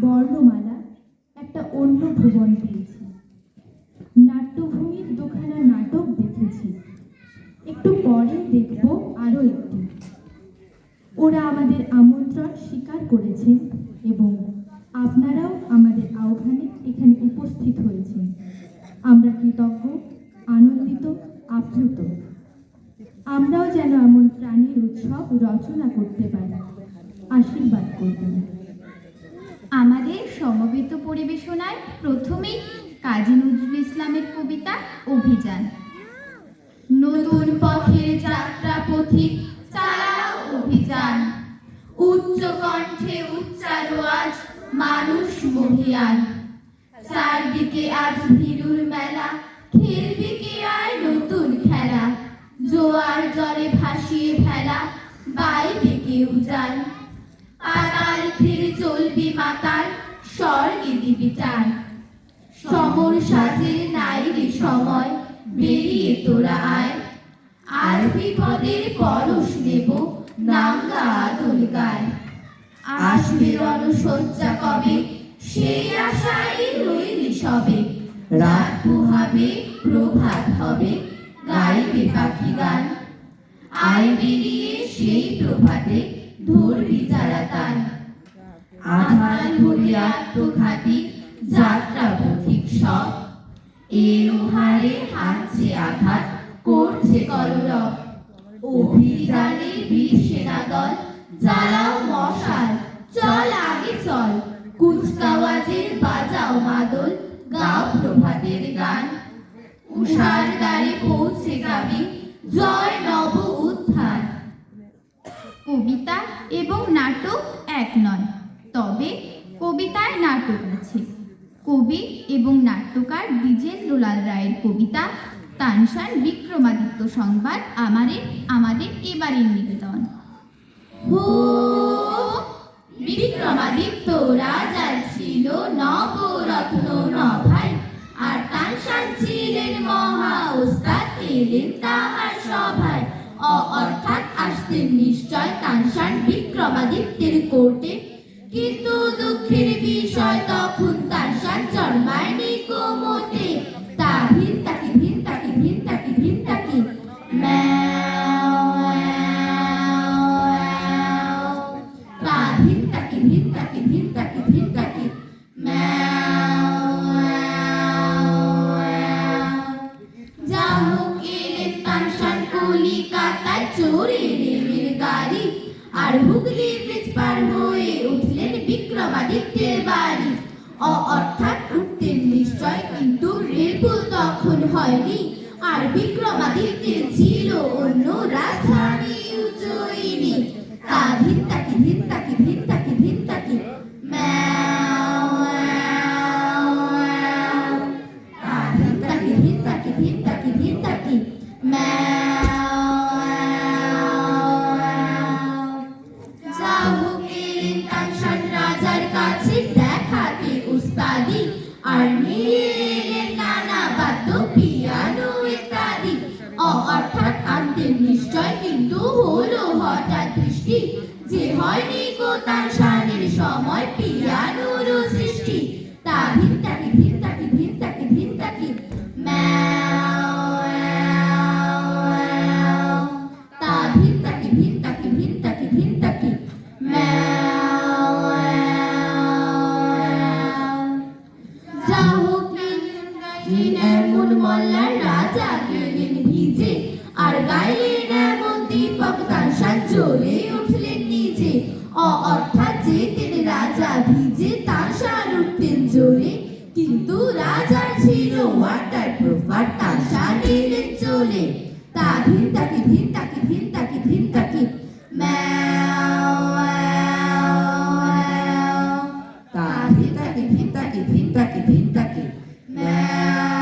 বর্ণমালা একটা অন্য ভুবন পেয়েছি নাট্যভূমির দুখানা নাটক দেখেছি। একটু পরে দেখব আরও একটি। ওরা আমাদের আমন্ত্রণ স্বীকার করেছেন এবং আপনারাও আমাদের আহ্বানে এখানে উপস্থিত হয়েছেন। আমরা কৃতজ্ঞ, আনন্দিত, আপ্লুত। আমরাও যেন এমন প্রাণীর উৎসব রচনা করতে পারি। আশীর্বাদ করবেন। পরিবেশনায় প্রথমেই কাজী নজরুল ইসলামের কবিতা, অভিযান। নতুন পথের যাত্রা পথিক অভিযান। উচ্চ কণ্ঠে উচ্চারো আজ মানুষ মহিয়ান। চারদিকে আজ ভিড়ুর মেলা, খেলবি কে আয় নতুন খেলা? জোয়ার জলে ভাসিয়ে ফেলা বাইবে কেউ যান। পাতাল ফিরে চলবি মাতাল স্বর্গে দিবি টান সমর সাজের নাইরে সময়, বেরিয়ে তোরা আয়। আজ বিপদের পরশ নেব, নাঙ্গা আদল গায়। আসবে রণসজ্জা কবে? সেই আশায় রইলি সবে। রাত পোহাবে, প্রভাত হবে, গাইবে পাখি গান। আয় বেরিয়ে সেই প্রভাতে, ধরবি তান। যাত্রা পথিক সব। হারে আঘাত করছে দল, জ্বালাও মশাল, চল আগে চল। কুচকাওয়াজের বাজাও মাদল, গাও প্রভাতের গান। উষার পৌঁছে যাবি জয় নব উত্থান কবিতা এবং নাটক এক নয়। তবে কবিতায় নাটক আছে। কবি এবং নাট্যকার দ্বিজেন্দ্রলাল রায়ের কবিতা তানসান বিক্রমাদিত্য সংবাদ, আমাদের আমাদের এবারের নিবেদন। বিক্রমাদিত্য রাজার ছিল নবরত্ন নভাই, আর তানসান ছিলেন মহা ওস্তাদ, এলেন তাহার সভায়। অর্থাৎ আসতেন নিশ্চয় তানসান বিক্রমাদিত্যের কোর্টে কিন্তু দুঃখের বিষয় তখন তার তানসান জন্মায়নি কোমতে তা ভিন তাকি ভিন তাকি ভিন তাকি ভিন তাকি। তা ভিন তাকি ভিন তাকি ভিন তাকি ভিন তাকি। যা হোক এলেন তানসান কলিকাতায় চড়ে রেলের গাড়ি আর হুগলি ব্রিজ পার হয়ে উঠলেন বাড়ি। অ- অর্থাৎ উঠতেন নিশ্চয়, কিন্তু রেলপুল তখন হয়নি। আর বিক্রমাদিত্যের ছিল অন্য রাজধানী। অর্থাৎ আনতেন নিশ্চয় কিন্তু হলো হঠাৎ দৃষ্টি যে হয়নি গো তানসানের সময় পিয়ানোর সৃষ্টি তা ভিন তাকি ভিন তাকি ভিন তাকি ভিন। তা ভিন তাকি ভিন তাকি ভিন তাকি ভিন তাকি। যা হোক এমন ভিজে আর গাইলেন এমন দীপক তানসান জ্বলে উঠলেন নিজে। অ- অর্থাৎ যেতেন রাজা ভিজে তানসান উঠতেন জোরে কিন্তু রাজার ছিল ওয়াটার প্রুফ আর তানসান এলেন চলে তা ভিন তাকি ভিন তাকি ভিন তাকি ভিন তাকি। তা তাকি ভিন তাকি। ম্যাও,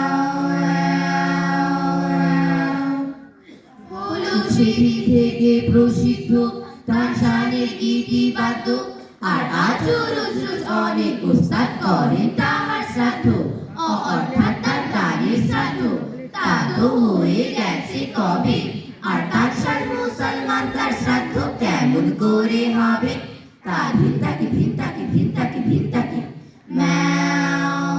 অনেক উস্তাদ করেন তাহার শ্রাদ্ধ অ- অর্থাৎ তার গানের শ্রাদ্ধ তা তো হয়ে গেছে কবে? আর সাল মুসলমান তার শ্রাদ্ধ কেমন করে হবে? তা ভিন্তাকি ভিন্তাকি ভিন্তাকি ভিন্তাকি ভিন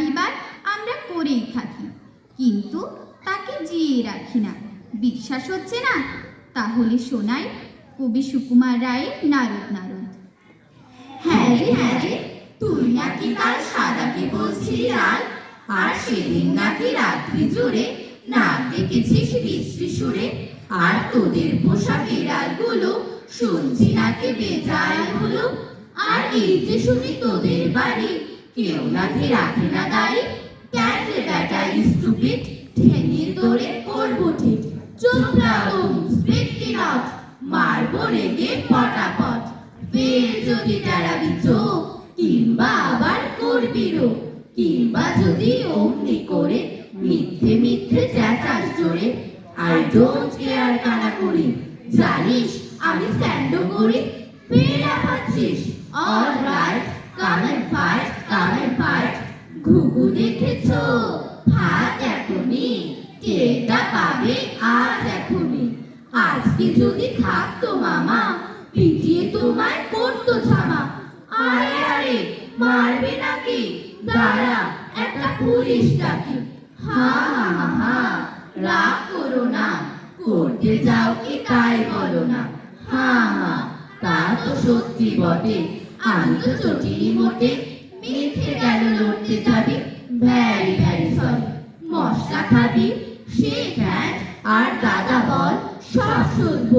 বিবাদ আমরা করেই থাকি। কিন্তু তাকে জিয়ে রাখি না। বিশ্বাস হচ্ছে না? তাহলে শোনাই কবি সুকুমার রায়ের নারদ নারদ। হ্যাঁ রে হ্যাঁ রে, তুই নাকি আর সেদিন নাকি রাত্রি জুড়ে দেখেছিস সুরে। আর তোদের পোষা বিড়ালগুলো শুনছি নাকি বেজায় হলো। আর এই যে শুনি তোদের বাড়ি কেউ নাকি রাখে না দাড়ি পটাপট। ফের যদি তারাবি চোখ, কিংবা আবার করবি রোগ। কিংবা যদি অমনি করে মিথ্যে মিথ্যে চেঁচাস জোরে। আই ডোন্ট কেয়ার কানা করি, জানিস আমি স্ট্যান্ডও করি ঘুঘু দেখেছ? ভাত এখনই। কেকটা পাবে আজ এখনই। আজকে যদি থাকতো মামা, পিটিয়ে তোমায় করতো ছামা। আরে আরে, মারবে নাকি? দাঁড়া, একটা পুলিশ ডাকি। হা হা হা হা, রাগ করো না। করতে যাও কি তাই বলো না। হা হা, তা তো সত্যি বটে। আমি তো চটিনি মোটে। মিথ্যে কেন লড়তে যাবি ভ্যারি ভ্যারি সরি মশলা খাবি সে ফ্যাট আর দাদা বল, সব শুদ্ধ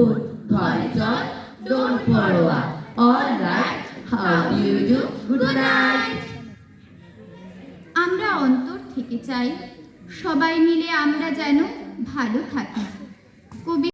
ঘরে চল ডোন্ট পরোয়া all right how you do good night আমরা অন্তর থেকে চাই, সবাই মিলে আমরা যেন ভালো থাকি। কবি